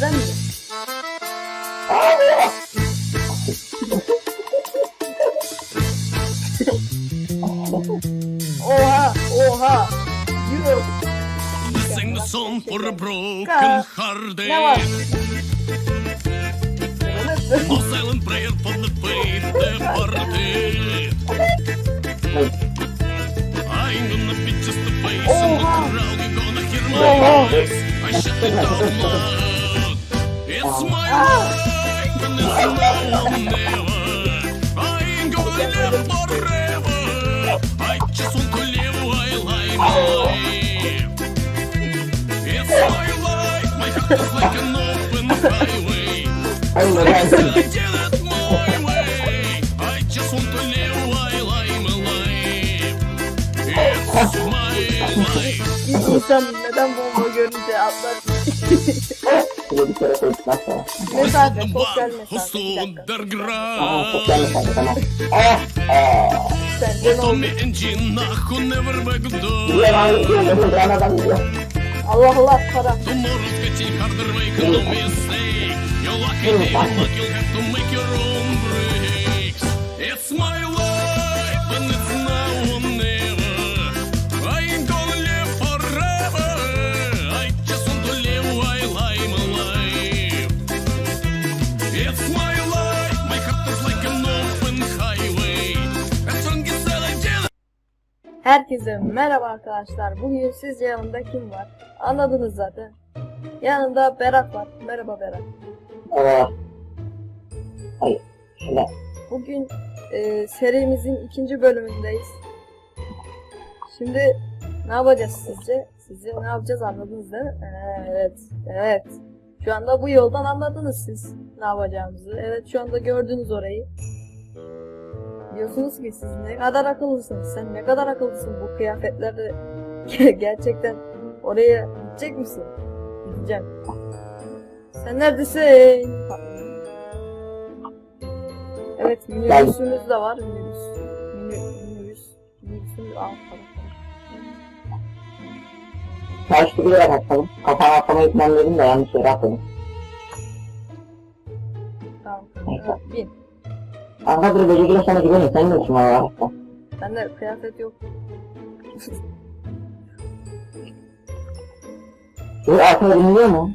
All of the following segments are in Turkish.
mi? Oha, oha. Yürü. Sing the song for a broken hearted. Ne var? A silent prayer for the faith departed. I'm gonna be just a face in the crowd. You're gonna hear my voice. I shut it down insan neden bomba görünce atlar? Şöyle bir kere koyduktan sonra. Mesafe, sosyal mesafe. Bir dakika. Underground. sosyal mesafe tamam. Ah! Ah! Sence ne oldu? Gidiyor lan gidiyor. Öldüren adam gidiyor. Allah Allah para. Tomorrow's getting Herkese merhaba arkadaşlar. Bugün sizce yanımda kim var? Anladınız zaten. Yanımda Berat var. Merhaba Berat. Evet. Hayır. Şöyle. Bugün e, serimizin ikinci bölümündeyiz. Şimdi ne yapacağız sizce? Sizce ne yapacağız anladınız değil mi? Evet, evet. Şu anda bu yoldan anladınız siz ne yapacağımızı. Evet şu anda gördünüz orayı. Diyorsunuz ki siz ne kadar akıllısınız. Sen ne kadar akıllısın bu kıyafetlerle gerçekten oraya gidecek misin? Gideceğim. Sen neredesin? Evet minibüsümüz de var. Minibüs. Mini, minibüs. Minibüsün alt. Karşı bir yere bakalım. Kafana atlama itmem de yanlış yere atladım. Tamam. Evet, bin. Kanka dur böcekle sana gidelim. Sen de kim var? Bende kıyafet yok. Dur arkaya dinliyor mu?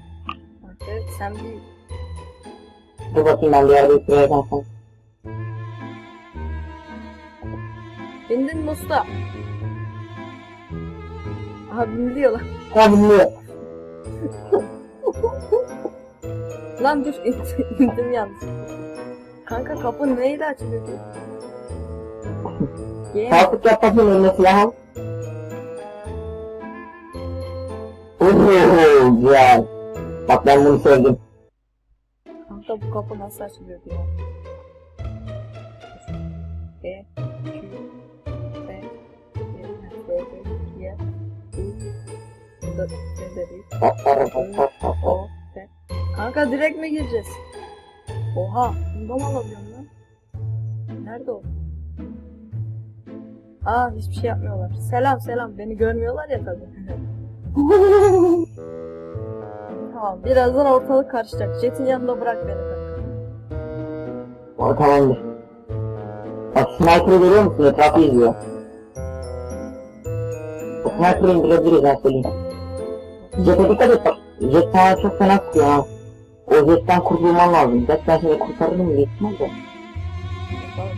Evet, sen bir Dur bakayım ben bir yerde üstüne kalsam. bindin mi usta? Aha bindi diyor lan. Ha dinliyor. Lan dur indim yalnız. Kanka kapı neyle açılıyor ki? Game. Kalkıp yap bakayım eline silah al. Oho güzel. Bak ben bunu sevdim. Kanka bu kapı nasıl açılıyor diyor. B, Q, B, B, B, Y, U, bak bak bak bak. O. Kanka direkt mi gireceğiz? Oha, bundan mı alabiliyorum lan? Nerede o? Aa hiçbir şey yapmıyorlar. Selam selam. Beni görmüyorlar ya tabii. tamam birazdan ortalık karışacak. Jet'in yanında bırak beni. O tamamdır. Bak sniper'ı görüyor musun? Etrafı izliyor. Sniper'ı indirebiliriz ben söyleyeyim. Jet'e dikkat et bak. Jet sana çok fena sıkıyor ha. O kurtulman lazım. Jet ben seni kurtarırım diye ihtimal de. Bakalım.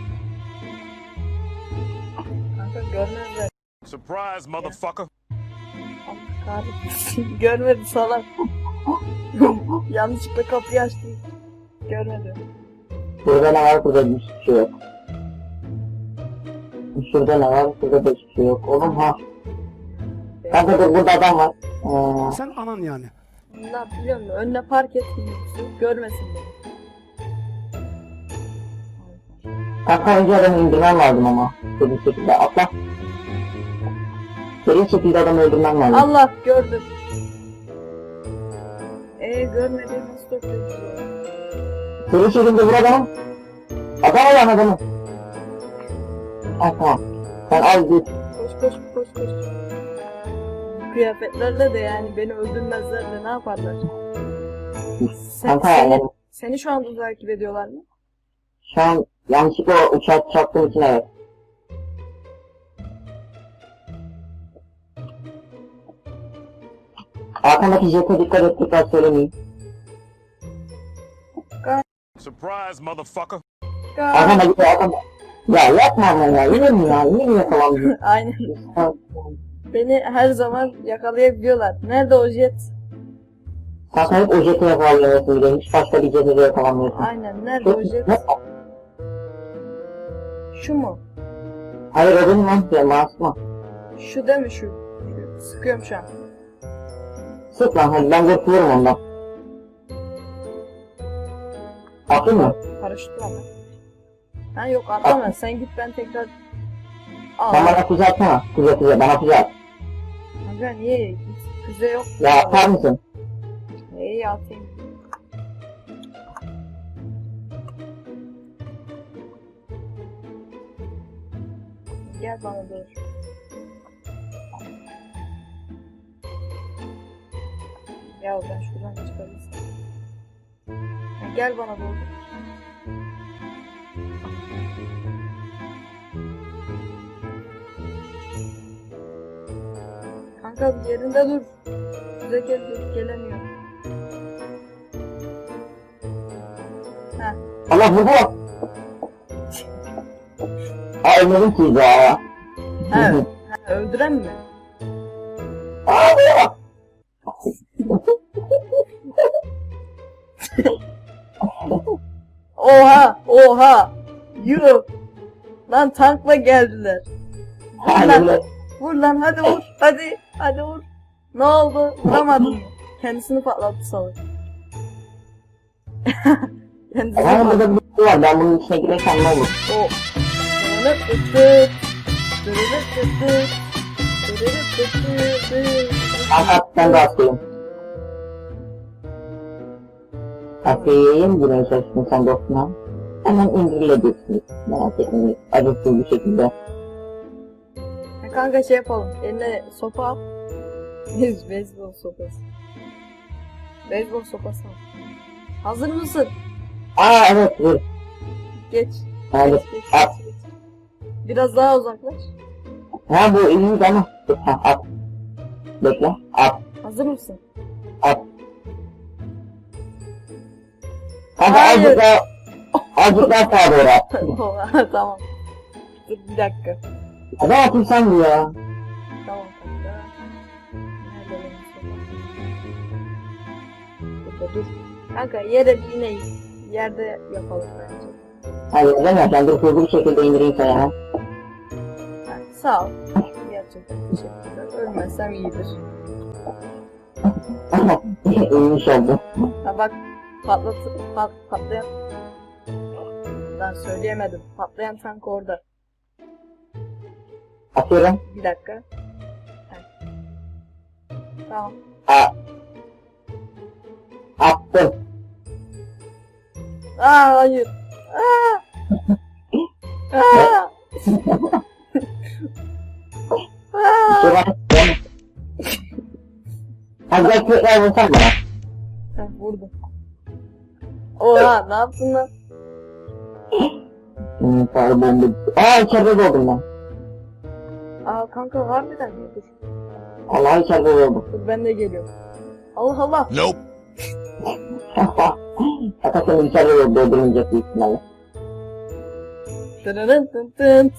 Kanka görmezler. Surprise, motherfucker. Kahretsin. Görmedi salak. Yanlışlıkla kapıyı açtım. Görmedi. Burada ne var? Burada hiçbir şey yok. Şurada ne var? Burada da hiçbir şey yok. Oğlum ha. Kanka dur burada adam var. Ee, Sen anan yani. Ne yap biliyor musun? Önüne park et minibüsü. Görmesin beni. kanka önce adamı indirmen lazım ama. Seri şekilde atla. Seri şekilde adamı öldürmen lazım. Allah gördüm. Eee görmedi nasıl döküyor? Seri şekilde vur adamı. Adam olan adamı. Ha tamam. Sen al git. Koş koş koş koş. Kıyafetlerle de yani beni öldürmezler de ne yaparlar? Sen, Kanka seni, yani seni şu anda takip ediyorlar mı? şu an yanlışlıkla o uçağı çarptığım için evet. Arkandaki jete dikkat et tekrar söylemeyeyim. Surprise, motherfucker. Aa, Arkanda gidiyor arkanda. Ya yapma ya yine mi ya yine mi yakalandın? Aynen. Beni her zaman yakalayabiliyorlar. Nerede o jet? Kanka hep o jete yakalanmıyorsun bir de hiç başka bir jete de yakalanmıyorsun. Aynen. Nerede o jet? Şu mu? Hayır o benim lan ya masma. Şu değil mi şu? Sıkıyorum şu an. Sık lan hadi ben kurtulurum ondan. Attın mı? Paraşüt var mı? Ha yok atlama. Sen git ben tekrar... Al. Sen bana füze atsana. Füze füze bana füze at. Kanka niye? Git. Füze yok. Ya atar mısın? İyi atayım. Gel bana doğru. Ya ben şuradan çıkabilsem. Ha, gel bana doğru. Kanka yerinde dur. Gel dur gelemiyor. Ha. Allah. Aa ölmedim ki ya. Ha, ha öldüren mi? Vuruyor. Oha! Oha! Yuh! Lan tankla geldiler. Vur lan, vur lan hadi vur, hadi, hadi vur. Ne oldu? Vuramadın? Kendisini patlattı salak. Kendisini Ama patlattı. burada bir şey var. Ben bunun içine girersem ne olur? O. Dıt dıt. Dırırıt dıt dıt dıt. Kanka ben de hastayım. Hastayım. Buraya çalıştın sen dostuna. Hemen indirilebilirsin. Merak etmeyin. Acıksız bir şekilde. Kanka şey yapalım. Eline sopa al. Bez, beyzbol sopası. Beyzbol sopası al. Hazır mısın? Aa evet dur. Geç. Hadi. Geç, geç, geç, geç. Biraz daha uzaklaş. Ha bu iyi ama. Dur, Ha, at. Bekle. At. Hazır mısın? At. Kanka azıcık daha. Azıcık daha sağa doğru at. Tamam. Dur bir dakika. Ne yapayım sen bu ya? Tamam kanka. Nerede benim sopam? Burada dur. Kanka yere ineği. Yerde yapalım bence. Hayır ben yapacağım. Dur hızlı bir şekilde indireyim sana. Ha, sağ ol. Gerçekten teşekkürler. Ölmezsem iyidir. İyiymiş oldu. Ha bak patlat pat, patlayan ben söyleyemedim. Patlayan tank orada. Atıyorum. Bir dakika. Ha. Tamam. A. Attım. Aa hayır. Aa. Aa. Aa. Gel tekrar vursan bana. Ha, vurdum. Oha ne yaptın lan? Hmm, bomba. Aa içeride doldum ben. Aa kanka harbiden mi? Dur. Allah içeride doldum. Dur ben de geliyorum. Allah Allah. Nope. Fakat seni içeride doldum. Doldurmayacak büyük ihtimalle. Dırırın tın tın.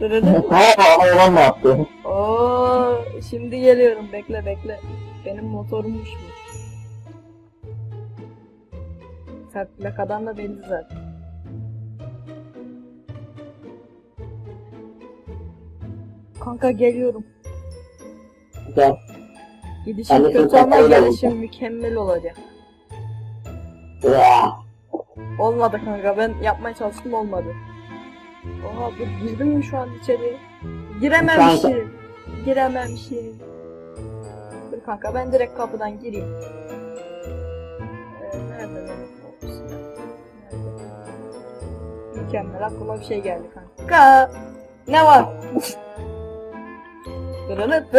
Dırırın. Aa hayvan ne yaptı? Oo, şimdi geliyorum. Bekle bekle. Benim motorummuş bu. Sert plakadan da belli zaten. Kanka geliyorum. Gel. Gidişim kötü ama gelişim mükemmel olacak. Olmadı kanka ben yapmaya çalıştım olmadı. Oha dur girdim mi şu an içeri? Girememişim. Girememişim. Dur kanka ben direkt kapıdan gireyim. Ee, nerede? Nerede? Mükemmel aklıma bir şey geldi kanka. Ne var? Dırırıt.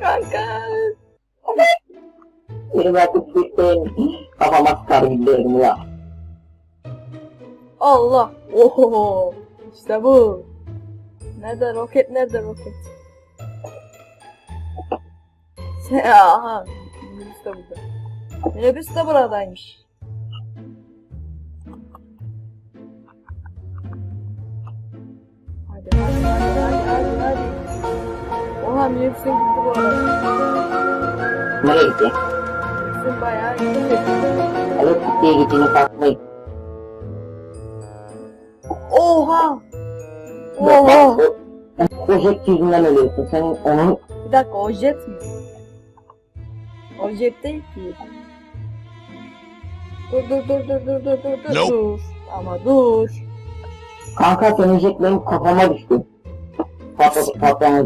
kanka. seni bırakıp gittim. Kafama sıkar giderim ya. Allah. Oho. İşte bu. Nerede roket nerede roket? Aha. Minibüs de burada. Minibüs de buradaymış. Hadi hadi hadi. Oha minibüse gitti bu arada. Nereye gitti? Minibüsün bayağı gitti. Elektrikliğe gittiğini saklayın. Oha. Oha. O, jet yüzünden ölüyorsun. Senin onun Bir dakika o jet mi? O jet değil ki. Dur dur dur dur dur dur dur dur Nope. dur. Ama dur. kanka senin jet benim kafama düştü.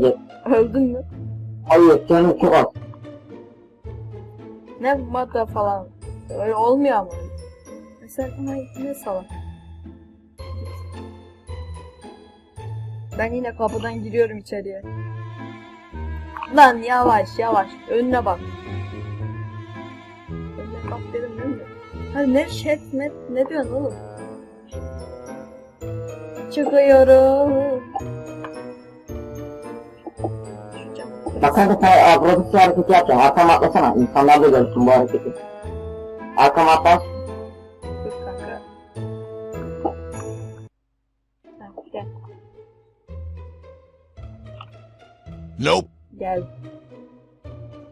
Jet. Öldün mü? Hayır canım çok az. Ne madde falan. Öyle olmuyor ama. Mesela bana ne salak. Ben yine kapıdan giriyorum içeriye. Lan yavaş yavaş. Önüne bak. Önüne bak dedim değil mi? Hadi ne şet ne, ne diyorsun oğlum? Çıkıyorum. Bak kanka sen abrabisi hareketi yapacaksın. Arkama atlasana. İnsanlar da görsün bu hareketi. Arkama atlas. Dur kanka. Ha, gel. Nope. Gel.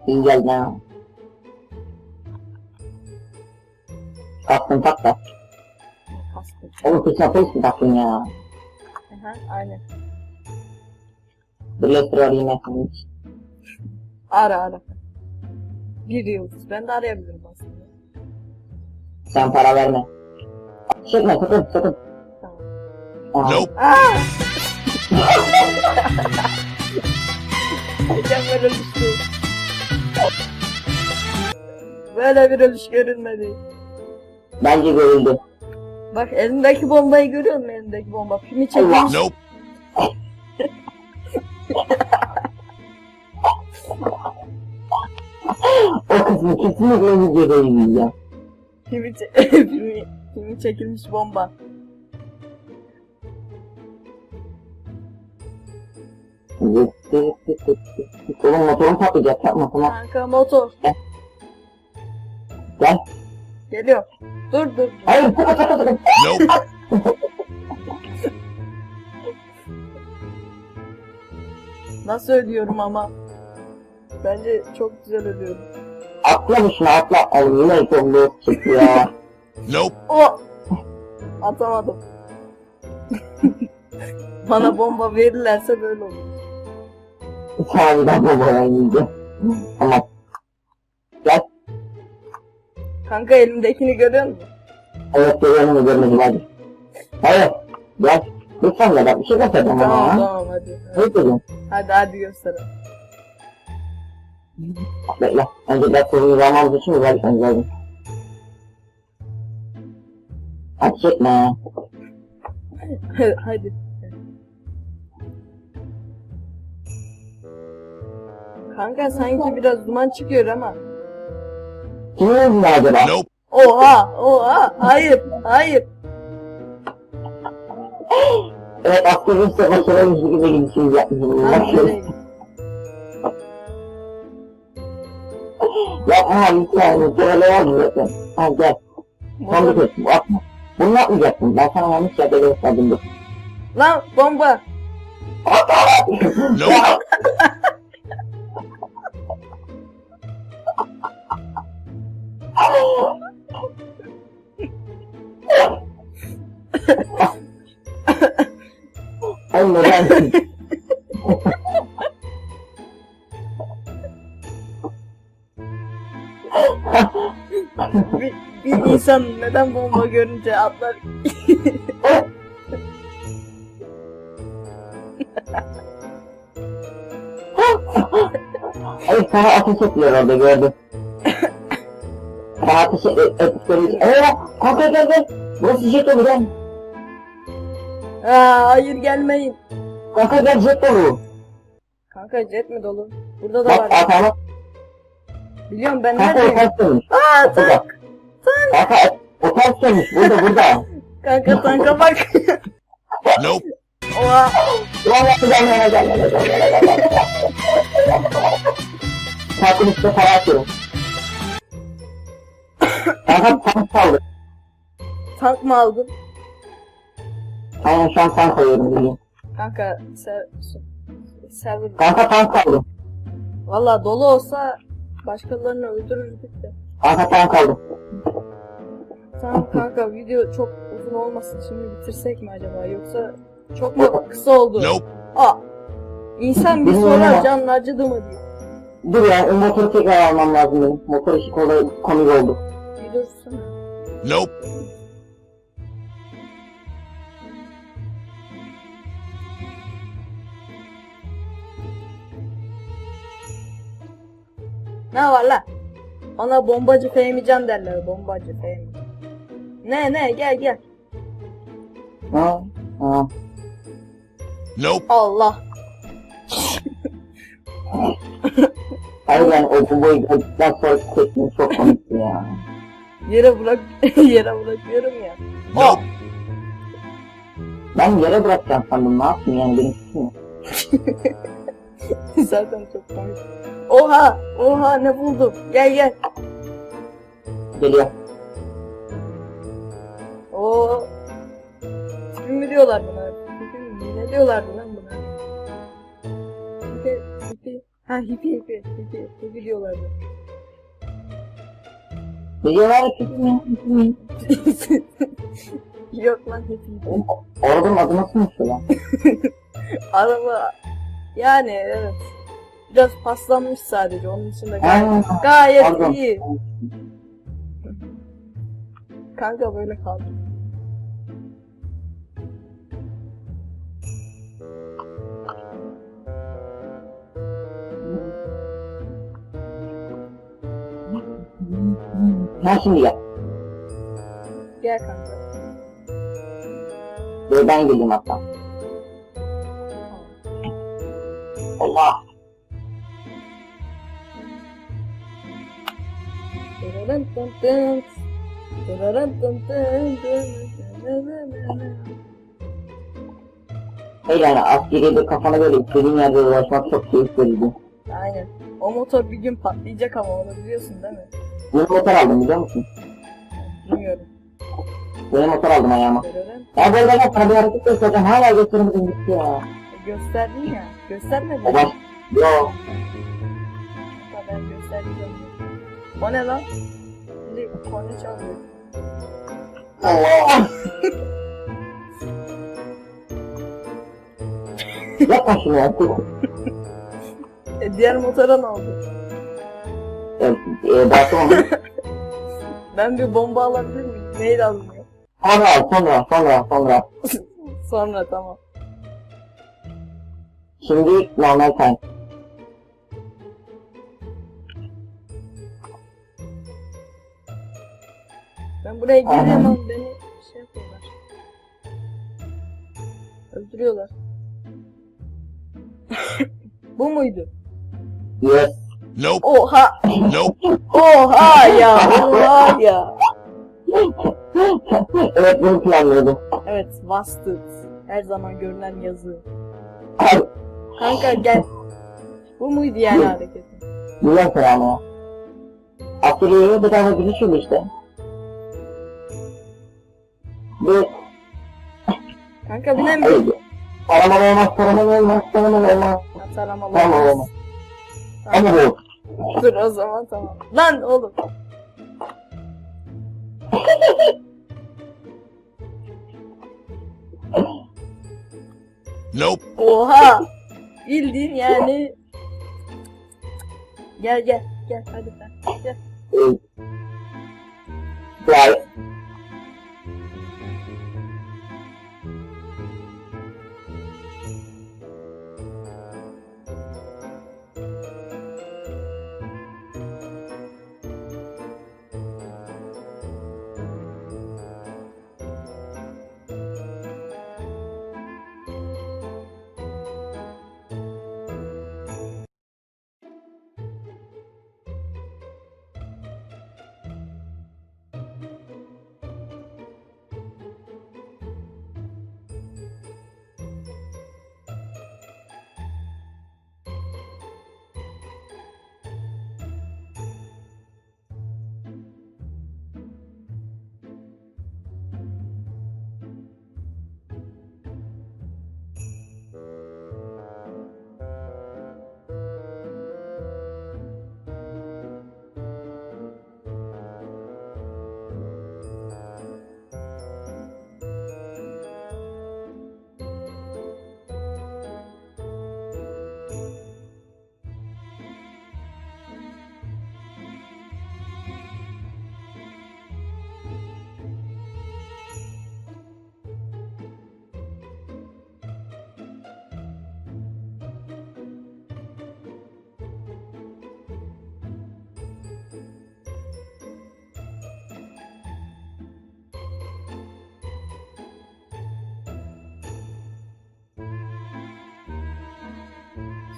İyi geldin ha. Taktın tak da. Kastım. Oğlum kız polis mi taktın ya? Aha, aynen. Birleştir ben seni hiç. Ara ara. Bir yıldız. Ben de arayabilirim aslında. Sen para verme. Çekme sakın sakın. Tamam. Aha. Nope. Aa! Mükemmel ölüştü. Böyle bir ölüş görünmedi. Bence görüldü. Bak elindeki bombayı görüyor musun elindeki bomba? Pimi çekilmiş. Nope. O kısmı kesinlikle videoda izleyeceğim. Pimi, çe- pimi, pimi çekilmiş bomba. Oğlum motorum patlayacak yapma tamam. Kanka motor. Gel. Geliyor. Dur dur. dur. Hayır sakın sakın sakın. Nasıl ölüyorum ama? Bence çok güzel ölüyorum. Atla şunu atla. Oğlum yine çıktı ya. Nope. O! Atamadım. Bana bomba verirlerse böyle olur. Sağdan da boyayınca. Tamam. Gel. Kanka elimdekini görüyor musun? Evet görüyorum görmedim hadi. Hayır. Gel. Lütfen gel bak bir şey göstereceğim ama Tamam ya. tamam hadi. Ne dedim? Hadi hadi gösterelim. Bekle. Önce sorunu zamanımız için özellikle geldim. Ateş etme. hadi. Kanka sanki biraz duman çıkıyor ama. Kimin yüzünden acaba? Nope. Oha! Oha! Hayır! Hayır! Evet işte başarılı bir şekilde gidişimiz yapmışız. Yapma lütfen. Oldu zaten. Ha gel. Sen tek bu atma. Bunu yapmayacaksın. Ben sana yanlış yerde gösterdim. Dur. Lan bomba! Nope. Oğlum neden? bir, insan neden bomba görünce atlar? Hayır sana ateş etmiyor orada gördüm. Sana ateş et, ettikleri için. Eee kanka gel gel. Burası jet dolu gel. Aa, hayır gelmeyin. Kanka gel jet dolu. Kanka jet mi dolu? Burada da Bak var. arkana. Biliyorum ben Kanka neredeyim? dönmüş. Aa Burada. Kanka o ters dönmüş. Burada burada. Kanka tanka bak. Nope. Oha. Tankın üstüne para atıyorum. Kanka tank kaldı. Tank mı aldın? Aynen şu an tank alıyorum bildiğin. Kanka ser server. Kanka tank kaldı. Valla dolu olsa başkalarını öldürürdük de. Kanka tank aldım. Tamam kanka video çok uzun olmasın şimdi bitirsek mi acaba yoksa çok mu kısa oldu? Nope. Aa. İnsan bir Bilmiyorum sorar ama- canın acıdı mı diye. Dur ya o motoru tekrar almam lazım benim. Motor işi kolay komik oldu. Bir. Nope. Ne var la? Ona bombacı Fehmi Can derler bombacı Fehmi. Ne ne gel gel. Ha? Ha. Nope. Allah. Yani o bombayı gördükten sonra tepkim çok komikti ya. Yere bırak yere bırakıyorum ya. Nope. Ben yere bırakacağım sandım ne yapayım yani benim suçum? Zaten çok komik. Oha oha ne buldum. Gel gel. Geliyor. Oo. Film mi diyorlar buna? Film mi? Ne diyorlardı lan buna? Hipi, hipi. Ha hipi hipi. Hipi, hipi diyorlardı. Geliyorlar kötü mü? Kötü mü? Yok lan hipi hipi. Oğlum, o adı nasılmış lan? Araba yani evet. Biraz paslanmış sadece onun gayet, Ha, gayet pardon. iyi. Kanka böyle kaldı. Ha şimdi gel. Gel kanka. Böyle ben geleyim hatta. Allah. Dırırın tın tın. Dırırın tın tın. Hayır yani askeriyede kafana böyle istediğin yerde dolaşmak çok keyif verici. Aynen. O motor bir gün patlayacak ama onu biliyorsun değil mi? Yeni motor aldım biliyor musun? Bilmiyorum. Yeni motor aldım ayağıma. Dırırın. Ya böyle gel sana bir hareket göstereceğim. Hala gösteremedin gitti ya. Gösterdin ya. Göstermedin. Baş... Yo. Ben göstereceğim. O ne lan? Şimdi korna çalıyor. Allah. Yapma şunu ya. E, diğer motora ne oldu? E, e, Barcelona. Ben bir bomba alabilir miyim? Neyle alınıyor? Sonra al, sonra, sonra, sonra. Sonra tamam. Şimdi normal time. Ben buraya Aha. ama beni şey yapıyorlar. Öldürüyorlar. Bu muydu? Yes. Nope. Oha! Nope. Oha ya! Oha ya! evet bunu planlıyordum. Evet, Wasted. Her zaman görünen yazı. Kanka gel. Bu muydu yani hareketin? Güzel selam ya. Askeriye bedava giriş yolu işte. Bu Kanka binemiyorum. Hayır. Aramalı olmaz, taramalı olmaz, taramalı olmaz. Taramalı olmaz. Ama bu. Dur o zaman tamam. Lan oğlum. Nope. Oha. Bildiğin yani. Gel gel gel hadi sen gel.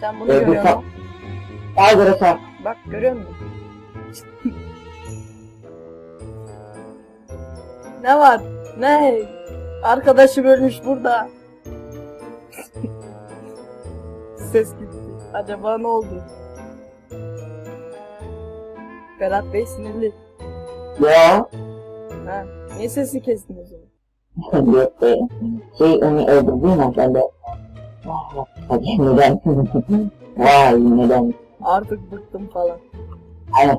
Sen bunu Ee, bu görüyorsun. sa- Sağa göre sağ. Bak görüyor musun? ne var? Ne? Arkadaşım ölmüş burada. Ses gitti. Acaba ne oldu? Berat Bey sinirli. Ya. Ha, niye sesi kestin o zaman? Şey onu öldürdün ya ben de. Hadi neden? Vay neden? Artık bıktım falan. Aynen.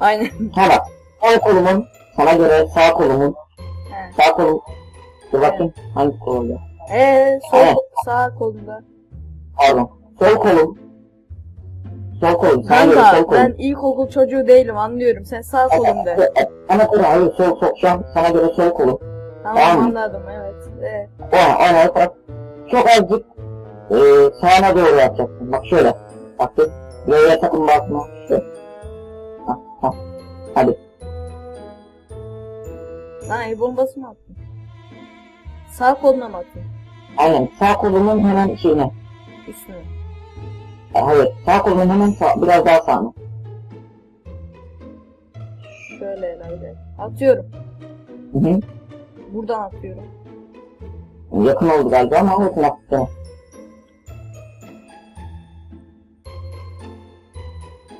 Aynen. Ha bak. Sol kolumun sana göre sağ kolumun He. sağ kolum. Dur bakayım hangi kolumda? Ee, sol Evet. sağ kolunda. Pardon. Sol kolum. Sol kolum. Sana göre sol Kanka kolum. ben ilkokul çocuğu değilim anlıyorum. Sen sağ kolumda. Bana göre hayır sol sol şu an sana göre sol kolum. Tamam Tamam. anladım evet. Ee, O aynen bak. Çok azıcık e, sağına doğru yapacaksın. Bak şöyle. Bak dur. L'ye sakın basma. Şöyle. Ha, ha. Hadi. lan el bombası mı attın? Sağ koluna mı attın? Aynen. Sağ kolumun hemen şeyine. Üstüne. E, hayır. Sağ kolumun hemen sağ, biraz daha sağına. Şöyle herhalde. Atıyorum. Hı hı. Buradan atıyorum. Yakın oldu galiba ama yakın attı.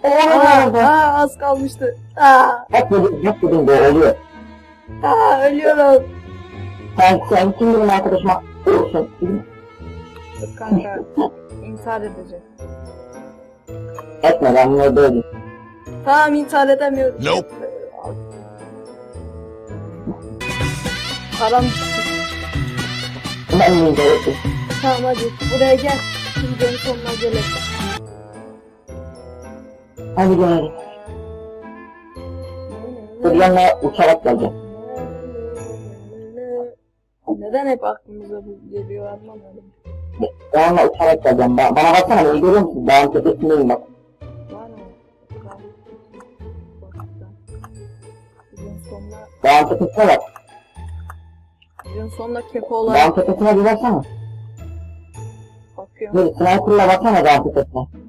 Aa, aa, az kalmıştı. Aa, Bak dedim, bak dedim böyle oluyor. aa, ölüyorum. Sen, sen kim benim arkadaşıma olursun. Dur kanka. intihar edeceğim. Etme ben bunu böyle. Tamam intihar edemiyorum. Nope. Param düştü. Ben bunu böyle. Tamam hadi buraya gel. Videonun sonuna gelelim. Hadi gel. Dur yanına uçarak geleceğim. Neden hep aklımıza bu geliyor anlamadım. Yanına uçarak geleceğim. Ba bana baksana beni görüyor musun? Dağın tepesindeyim bak. Dağın tepesine bak. sonuna keko Dağın olarak tepesine bir baksana. bakıyorum. Dur sniper'la baksana dağın tepesine.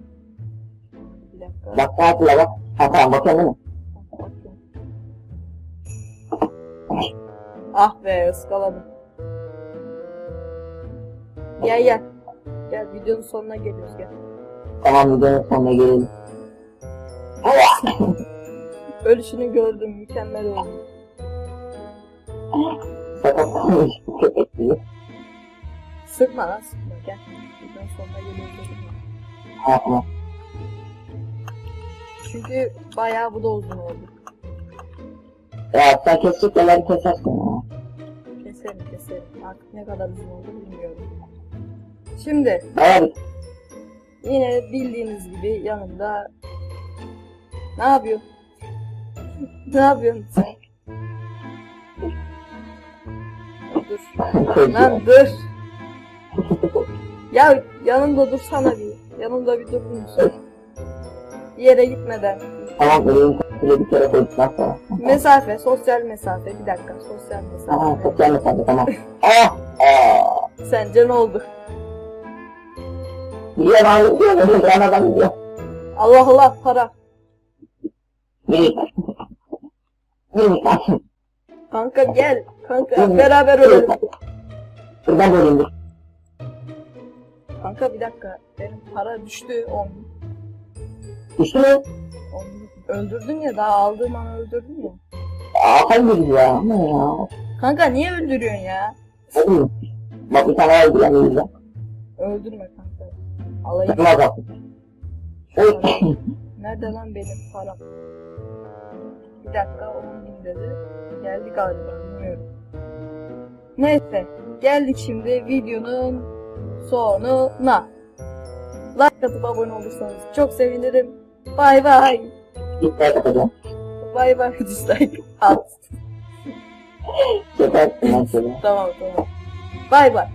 Bak sniper'la bak. Ha tamam bakıyorsun değil mi? Ah be ıskaladım. Gel gel. Gel videonun sonuna geliyoruz gel. Tamam videonun sonuna gelelim. Ölüşünü gördüm mükemmel oldu. Sıkma lan sıkma gel. Videonun sonuna geliyoruz dedim ya. Ha tamam. Çünkü bayağı bu da uzun oldu. Ya sen kesecek yerleri kesersin ya. Keserim keserim. Artık ne kadar uzun oldu bilmiyorum. Şimdi Bayağı yine bildiğiniz gibi yanımda ne yapıyorsun? ne yapıyorsun sen? Dur. Lan dur. Ya yanımda dursana bir. Yanımda bir durur musun? Bir yere gitmeden. Tamam elini bile bir kere koyduktan sonra. Mesafe, sosyal mesafe. Bir dakika, sosyal Tamam mesafe. çok yanlış oldu tamam. Ah! Aa! Sence ne oldu? Biliyor ben biliyorum. Ben adam biliyor. Allah Allah para. Bir. Tane. Kanka gel. Kanka beraber ölelim. Böleyim dur. Kanka bir dakika. Benim para düştü 10. Düştü 10 öldürdün ya daha aldığım an öldürdün ya. Aa kaybedildi ya. Ne ya? Kanka niye öldürüyorsun ya? Oğlum. Bak bir tane öldü yani yüzde. Öldürme kanka. Alayım. Ne? Oy. Nerede lan benim param? Bir dakika 10 bin dedi. Geldi galiba bilmiyorum. Neyse geldik şimdi videonun sonuna. Like atıp abone olursanız çok sevinirim. Bay bay. Gitmeye kapatacağım. Bay bay dislike at. Tamam tamam. Bay bay.